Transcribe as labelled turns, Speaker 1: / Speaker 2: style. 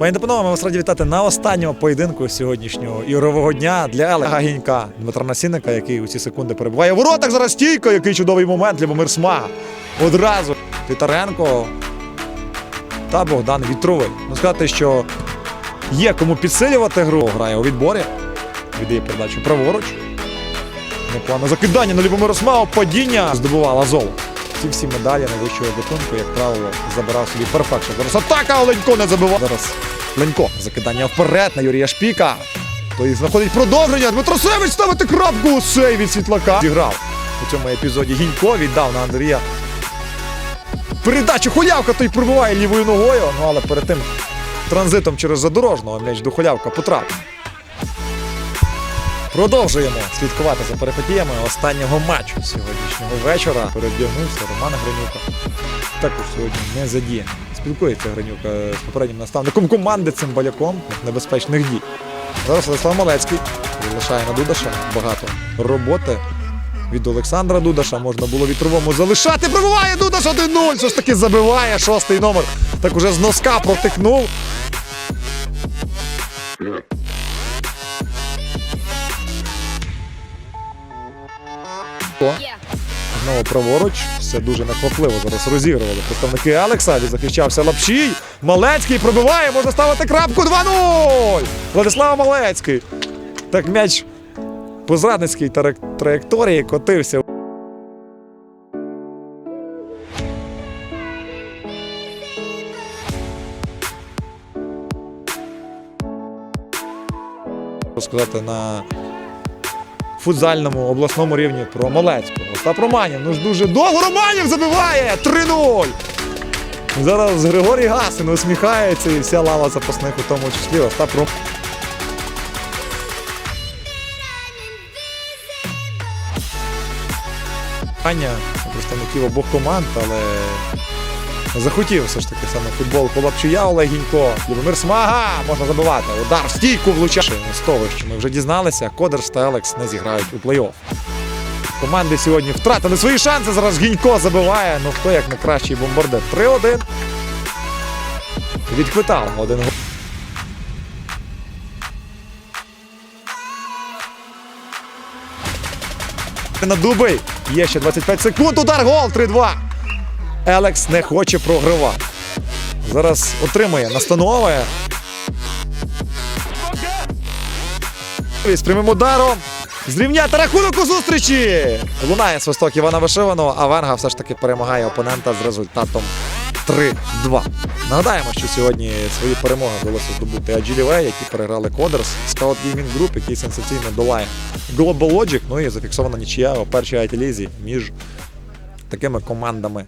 Speaker 1: Пані та ми вас раді вітати на останньому поєдинку сьогоднішнього ігрового дня для Олега Гінька, Дмитра Насінника, який у ці секунди перебуває. в воротах зараз стійко, який чудовий момент Любомир Смага. Одразу Титаренко та Богдан Вітровий. Ну сказати, що є кому підсилювати гру. Грає у відборі. Віддає передачу праворуч. Непогане закидання на Любомира Смагу. Падіння здобувала золото. Ці всі медалі найвищого гатунку, як правило, забирав собі перфекшн. Зараз атака, Ленько не забивав. Зараз Ленько. Закидання вперед на Юрія Шпіка. Той знаходить продовження. Дмитро Севич ставити крапку сей від світлака. Зіграв у цьому епізоді Гінько віддав на Андрія. Передачу Холявка той пробиває лівою ногою. Ну але перед тим транзитом через задорожного м'яч до Холявка потрапив. Продовжуємо слідкувати за перипетіями останнього матчу сьогоднішнього вечора. Передягнувся Роман Гранюка. Також сьогодні не задіяний. Спілкується Гранюка з попереднім наставником команди цимбаляком небезпечних дій. Зараз Владислав Малецький залишає на Дудаша багато роботи. Від Олександра Дудаша можна було вітровому залишати. Пробиває Дудаш 1-0. Все ж таки забиває шостий номер. Так уже з носка протикнув. О, Знову праворуч. Все дуже нахопливо зараз розігрували. Представники Алекса захищався Лапшій. Малецький пробиває, можна ставити крапку 2-0. Владислав Малецький. Так м'яч по зрадницькій траєкторії котився. Сказати на футзальному обласному рівні про Малецького. Остап Романів. Ну ж дуже довго Романів забиває! 3-0! Зараз Григорій Гасин усміхається і вся лава запасних у тому числі. Остап Романів. Аня представників обох команд, але захотів все ж таки саме футбол Колапчуя Олег Гінько. Любомир Смага можна забивати. Удар в стійку влучає. З того, що ми вже дізналися, Кодерс та Елекс не зіграють у плей-офф. Команди сьогодні втратили свої шанси. Зараз Гінько забиває. Ну хто як не кращий бомбардир. 3-1. Відквитав один гол. На дубий. Є ще 25 секунд. Удар гол 3-2. Елекс не хоче програвати. Зараз отримує настанови. З прямим ударом. Зрівняти рахунок у зустрічі. Лунає свисток Івана Вишиваного, а Венга все ж таки перемагає опонента з результатом 3-2. Нагадаємо, що сьогодні свої перемоги вдалося здобути Agileway, які переграли Кодерс, Scout Gaming Group, який сенсаційно долає Global Logic, ну і зафіксована нічия у першій IT-лізі між такими командами